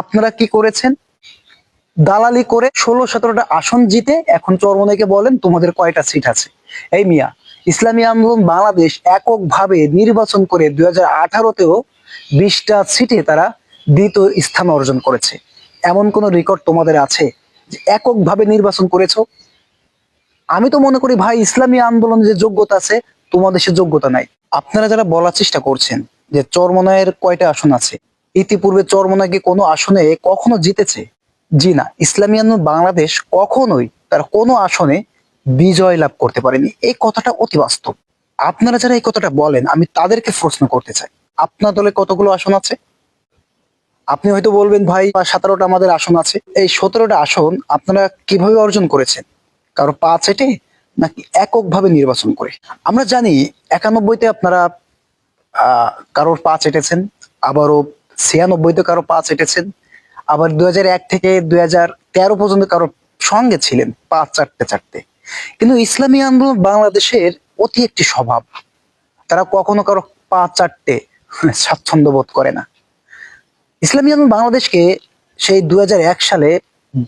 আপনারা কি করেছেন? দালালি করে ষোলো সতেরোটা আসন জিতে এখন চরমনাইকে বলেন তোমাদের কয়টা সিট আছে। এই মিয়া, ইসলামী আন্দোলন বাংলাদেশ এককভাবে নির্বাচন করে দুই হাজার আঠারোতেও বিশটা সিটে তারা দ্বিতীয় স্থান অর্জন করেছে। এমন কোন রেকর্ড তোমাদের আছে যে এককভাবে নির্বাচন করেছ? আমি তো মনে করি ভাই, ইসলামী আন্দোলন যে যোগ্যতা আছে, তোমাদের সে যোগ্যতা নাই। আপনারা যারা বলার চেষ্টা করছেন যে চরমনায়ের কয়টা আসন আছে ইতিপূর্বে চরমনায় কি কোনো আসনে কখনো জিতেছে? জি না ইসলামিয়ান বাংলাদেশ কখনোই তার কোনো আসনে বিজয় লাভ করতে পারেনি। এই কথাটা অতি বাস্তব। আপনারা যারা এই কথাটা বলেন আমি তাদেরকে প্রশ্ন করতে চাই। আপনার দলে কতগুলো আসন আছে? আপনি হয়তো বলবেন ভাই সতেরোটা আমাদের আসন আছে। এই সতেরোটা আসন আপনারা কীভাবে অর্জন করেছেন? কারও পাঁচ এটে নাকি এককভাবে নির্বাচন করে? আমরা জানি একানব্বইতে আপনারা আহ, কারোর পাঁচ এটেছেন আবারও ছিয়ানব্বইতে কারও পাঁচ এটেছেন আবার এক থেকে দুই হাজার তেরো পর্যন্ত কারও সঙ্গে ছিলেন পাঁচ চারটে চারটে কিন্তু ইসলামী আন্দোলন বাংলাদেশের অতি একটি স্বভাব। তারা কখনো কারও পাঁচ চারটে স্বাচ্ছন্দ্য বোধ করে না। ইসলামী আন্দোলন বাংলাদেশকে সেই দুই হাজার এক সালে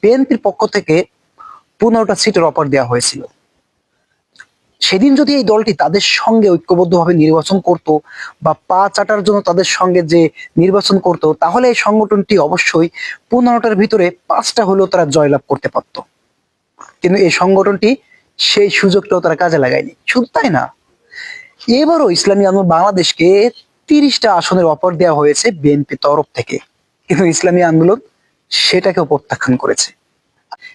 বিএনপির পক্ষ থেকে পনেরোটা সিটের অফার দেওয়া হয়েছিল। সেদিন যদি এই দলটি তাদের সঙ্গে ঐক্যবদ্ধভাবে নির্বাচন করত বা পা চাটার জন্য তাদের সঙ্গে যে নির্বাচন করত, তাহলে এই সংগঠনটি অবশ্যই পনেরোটার ভিতরে পাঁচটা হলেও তারা জয়লাভ করতে পারত। কিন্তু এই সংগঠনটি সেই সুযোগটাও তারা কাজে লাগায়নি। শুধু তাই না, এবারও ইসলামী আন্দোলন বাংলাদেশকে তিরিশটা আসনের অফার দেওয়া হয়েছে বিএনপি তরফ থেকে। কিন্তু ইসলামী আন্দোলন সেটাকেও প্রত্যাখ্যান করেছে।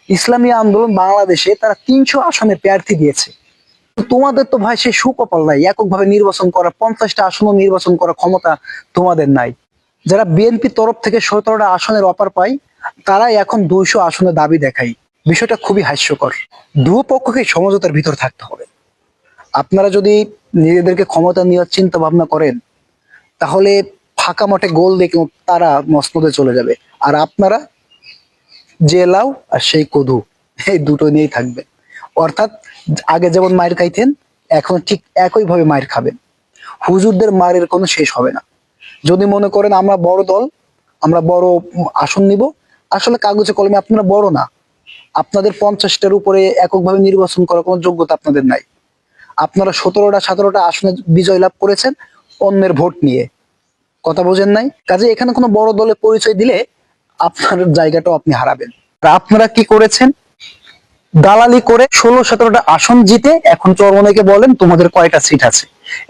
ইসলামী আন্দোলন বাংলাদেশে তারা তিনশো আসনে প্রার্থী দিয়েছে। তোমাদের তো ভাই সে সুকপাল নাই। এককভাবে নির্বাচন করা, পঞ্চাশটা আসনও নির্বাচন করার ক্ষমতা তোমাদের নাই। যারা বিএনপি তরফ থেকে সতেরোটা আসনের অপার পায়, তারাই এখন দুইশো আসনের দাবি দেখায়। বিষয়টা খুবই হাস্যকর। দু পক্ষকে সমঝোতার ভিতর থাকতে হবে। আপনারা যদি নিজেদেরকে ক্ষমতা নেওয়ার চিন্তা ভাবনা করেন, তাহলে ফাঁকা মাঠে গোল দেখে তারা মসনদে চলে যাবে। আর আপনারা যে লাউ আর সেই কদু, এই দুটো নিয়েই থাকবে অর্থাৎ আগে যেমন মায়ের খাইতেন, এখন ঠিক একই ভাবে মায়ের খাবেন। হুজুরদের মায়ের কোনো শেষ হবে না। যদি মনে করেন আমরা বড় দল, আমরা বড় আসন নিব, আসলে কাগজে কলমে আপনারা বড় না। আপনাদের পঞ্চাশটার উপরে এককভাবে নির্বাচন করার কোনো যোগ্যতা আপনাদের নাই। আপনারা সতেরোটা সতেরোটা আসনে বিজয় লাভ করেছেন অন্যের ভোট নিয়ে। কথা বোঝেন নাই? কাজে এখানে কোনো বড় দলের পরিচয় দিলে আপনার জায়গাটাও আপনি হারাবেন। আপনারা কি করেছেন? দালালি করে ষোলো সতেরোটা আসন জিতে এখন চরমনাইকে বলেন তোমাদের কয়টা সিট আছে?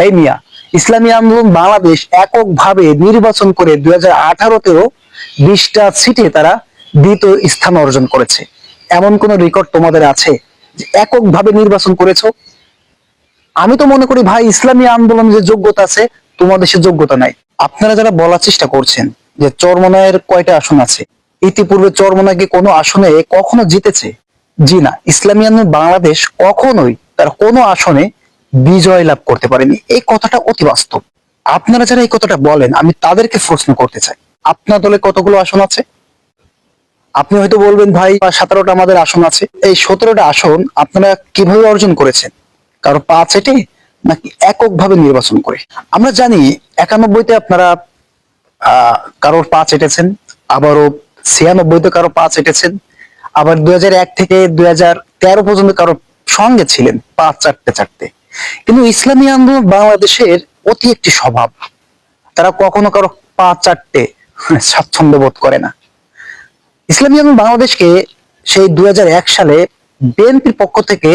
এই মিয়া, ইসলামী আন্দোলন বাংলাদেশ এককভাবে নির্বাচন করে দুই হাজার আঠারোতেও বিশটা সিটে তারা দ্বিতীয় স্থান অর্জন করেছে। এমন কোন রেকর্ড তোমাদের আছে যে এককভাবে নির্বাচন করেছ? আমি তো মনে করি ভাই, ইসলামী আন্দোলন যে যোগ্যতা আছে, তোমাদের সে যোগ্যতা নাই। আপনারা যারা বলার চেষ্টা করছেন যে চরমনায়ের কয়টা আসন আছে, ইতিপূর্বে চরমনায় কি কোনো আসনে কখনো জিতেছে? জি না, ইসলামী আন্দোলন বাংলাদেশ কখনোই তার কোনো আসনে বিজয় লাভ করতে পারেনি। এই কথাটা অতি বাস্তব। আপনারা যারা এই কথাটা বলেন, আমি তাদেরকে প্রশ্ন করতে চাই। আপনার দলে কতগুলো আসন আছে? আপনি হয়তো বলবেন, ভাই, সতেরোটা আমাদের আসন আছে। এই সতেরোটা আসন আপনারা কীভাবে অর্জন করেছেন? কারও পাঁচ এটে নাকি এককভাবে নির্বাচন করে? আমরা জানি একানব্বইতে আপনারা কারোর পাঁচ এটেছেন আবারও ছিয়ানব্বইতে কারও পাঁচ এটেছেন আবার দুই হাজার এক থেকে দু হাজার তেরো পর্যন্ত কারও সঙ্গে ছিলেন, পাঁচ চারটে চারটে। কিন্তু ইসলামী আন্দোলন বাংলাদেশের অতি একটি স্বভাব। তারা কখনো কারও পাঁচ চারটে স্বাচ্ছন্দ্য বোধ করে না। ইসলামী আন্দোলন বাংলাদেশকে সেই দুই হাজার এক সালে বিএনপির পক্ষ থেকে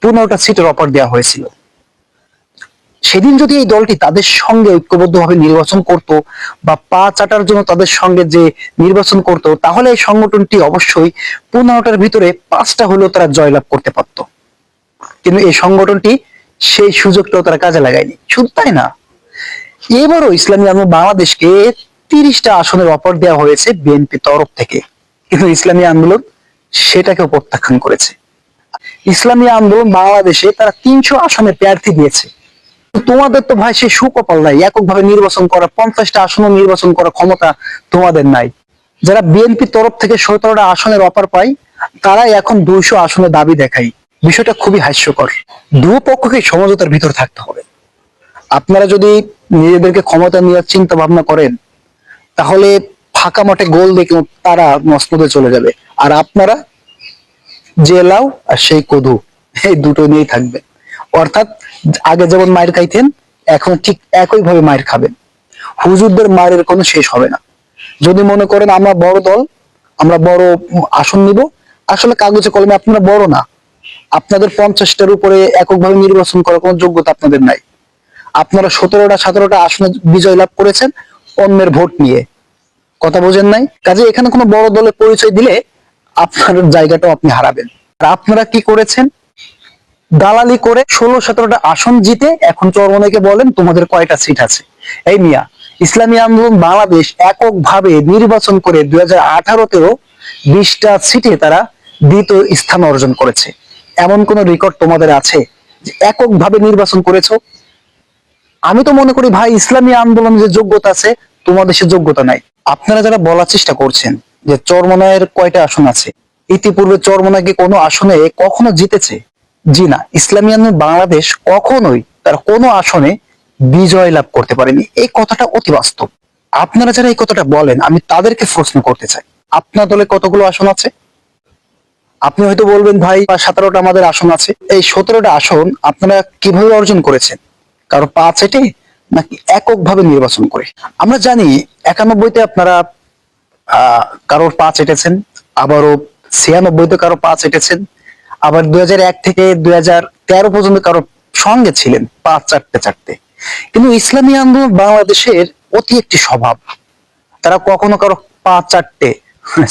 পনেরোটা সিটের অফার দেওয়া হয়েছিল। সেদিন যদি এই দলটি তাদের সঙ্গে ঐক্যবদ্ধভাবে নির্বাচন করত বা পা চাটার জন্য তাদের সঙ্গে যে নির্বাচন করত, তাহলে এই সংগঠনটি অবশ্যই পনেরোটার ভিতরে পাঁচটা হলেও তারা জয়লাভ করতে পারত। কিন্তু এই সংগঠনটি সেই সুযোগটাও তারা কাজে লাগায়নি। শুধু তাই না, এবারও ইসলামী আন্দোলন বাংলাদেশকে তিরিশটা আসনের অফার দেওয়া হয়েছে বিএনপি তরফ থেকে। কিন্তু ইসলামী আন্দোলন সেটাকেও প্রত্যাখ্যান করেছে। ইসলামী আন্দোলন বাংলাদেশে তারা তিনশো আসনে প্রার্থী দিয়েছে। তোমাদের তো ভাই সে সুকপাল নাই। এককভাবে নির্বাচন করা, পঞ্চাশটা আসনও নির্বাচন করার ক্ষমতা তোমাদের নাই। যারা বিএনপি তরফ থেকে সতেরোটা আসনের অফার পায়, তারাই এখন দুইশো আসনের দাবি দেখায়। বিষয়টা খুবই হাস্যকর। দু পক্ষকে সমঝোতার ভিতর থাকতে হবে। আপনারা যদি নিজেদেরকে ক্ষমতা নেওয়ার চিন্তা ভাবনা করেন, তাহলে ফাঁকা মাঠে গোল দেখে তারা মসনদে চলে যাবে। আর আপনারা যে লাউ আর সেই কদু, এই দুটো নিয়েই থাকবে অর্থাৎ আগে যেমন মায়ের খাইতেন, এখন ঠিক একই ভাবে মায়ের খাবেন। হুজুরদের মায়ের কোনো শেষ হবে না। যদি মনে করেন আমরা বড় দল, আমরা বড় আসন নিব, আসলে কাগজে কলমে আপনারা বড় না। আপনাদের পঞ্চাশটার উপরে এককভাবে নির্বাচন করার কোনো যোগ্যতা আপনাদের নাই। আপনারা সতেরোটা সতেরোটা আসনে বিজয় লাভ করেছেন অন্যের ভোট নিয়ে। কথা বোঝেন নাই? কাজে এখানে কোনো বড় দলের পরিচয় দিলে আপনার জায়গাটাও আপনি হারাবেন। আর আপনারা কি করেছেন? দালালি করে ষোলো সতেরোটা আসন জিতে এখন চরমনাইকে বলেন তোমাদের কয়টা সিট আছে? এই মিয়া, ইসলামী আন্দোলন বাংলাদেশ এককভাবে নির্বাচন করে দুই হাজার আঠারোতেও বিশটা সিটে তারা দ্বিতীয় স্থান অর্জন করেছে। এমন কোন রেকর্ড তোমাদের আছে যে এককভাবে নির্বাচন করেছ? আমি তো মনে করি ভাই, ইসলামী আন্দোলন যে যোগ্যতা আছে, তোমাদের সে যোগ্যতা নাই। আপনারা যারা বলার চেষ্টা করছেন যে চরমনায়ের কয়টা আসন আছে, ইতিপূর্বে চরমনায় কি কোনো আসনে কখনো জিতেছে? জি না, ইসলামী আন্দোলন বাংলাদেশ কখনোই তার কোনো আসনে বিজয় লাভ করতে পারেনি। এই কথাটা অতি বাস্তব। আপনারা যারা এই কথাটা বলেন, আমি তাদেরকে প্রশ্ন করতে চাই। আপনার দলে কতগুলো আসন আছে? আপনি হয়তো বলবেন, ভাই, সতেরোটা আমাদের আসন আছে। এই সতেরোটা আসন আপনারা কীভাবে অর্জন করেছেন? কারও পাঁচ এটে নাকি এককভাবে নির্বাচন করে? আমরা জানি একানব্বইতে আপনারা কারোর পাঁচ এটেছেন আবারও ছিয়ানব্বইতে কারও পাঁচ এটেছেন আবার দুই হাজার এক থেকে দু হাজার তেরো পর্যন্ত কারও সঙ্গে ছিলেন, পাঁচ চারটে চারটে। কিন্তু ইসলামী আন্দোলন বাংলাদেশের অতি একটি স্বভাব। তারা কখনো কারও পাঁচ চারটে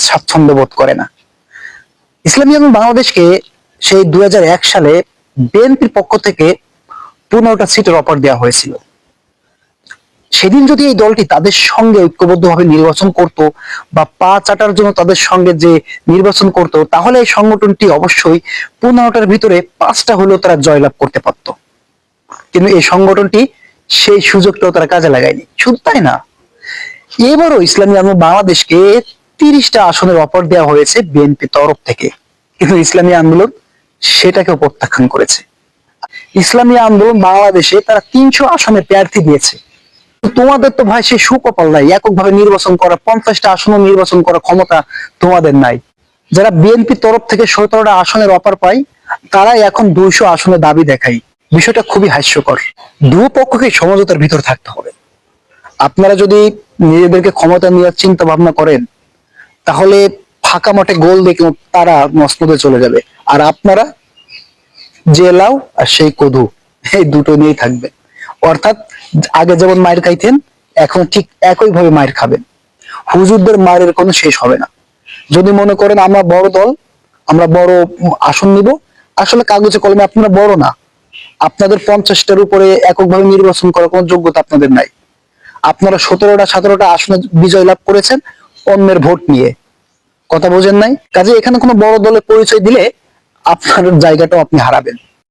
স্বাচ্ছন্দ্য বোধ করে না। ইসলামী আন্দোলন বাংলাদেশকে সেই দুই হাজার এক সালে বিএনপির পক্ষ থেকে পনেরোটা সিটের অফার দেওয়া হয়েছিল। সেদিন যদি এই দলটি তাদের সঙ্গে ঐক্যবদ্ধভাবে নির্বাচন করত বা পা চাটার জন্য তাদের সঙ্গে যে নির্বাচন করত, তাহলে এই সংগঠনটি অবশ্যই পনেরোটার ভিতরে পাঁচটা হলেও তারা জয়লাভ করতে পারত। কিন্তু এই সংগঠনটি সেই সুযোগটাও তারা কাজে লাগায়নি। শুধু তাই না, এবারও ইসলামী আন্দোলন বাংলাদেশকে তিরিশটা আসনের অফার দেওয়া হয়েছে বিএনপি তরফ থেকে। কিন্তু ইসলামী আন্দোলন সেটাকেও প্রত্যাখ্যান করেছে। ইসলামী আন্দোলন বাংলাদেশে তারা তিনশো আসনে প্রার্থী দিয়েছে। তোমাদের তো ভাই সে সুকপাল নাই। এককভাবে নির্বাচন করা, পঞ্চাশটা আসন নির্বাচন করার ক্ষমতা তোমাদের নাই। যারা বিএনপি তরফ থেকে সতেরোটা আসনের অফার পায় তারা এখন দুইশো আসনের দাবি দেখায়। বিষয়টা খুবই হাস্যকর। দু পক্ষকে সমঝোতার ভিতর থাকতে হবে। আপনারা যদি নিজেদেরকে ক্ষমতা নেওয়ার চিন্তা ভাবনা করেন, তাহলে ফাঁকা মাঠে গোল দেখে তারা মসনদে চলে যাবে। আর আপনারা যে লাউ আর সেই কদু, এই দুটো নিয়েই থাকবে। অর্থাৎ আগে যেমন মায়ের খাইতেন, এখন ঠিক একই ভাবে মায়ের খাবেন। হুজুরদের মায়ের কোনো শেষ হবে না। যদি মনে করেন আমরা বড় দল, আমরা বড় আসন নিব, আসলে কাগজে কলমে আপনারা বড় না। আপনাদের পঞ্চাশটার উপরে এককভাবে নির্বাচন করার কোনো যোগ্যতা আপনাদের নাই। আপনারা সতেরোটা সতেরোটা আসনে বিজয় লাভ করেছেন অন্যের ভোট নিয়ে। কথা বোঝেন নাই? কাজে এখানে কোনো বড় দলের পরিচয় দিলে আপনার জায়গাটাও আপনি হারাবেন।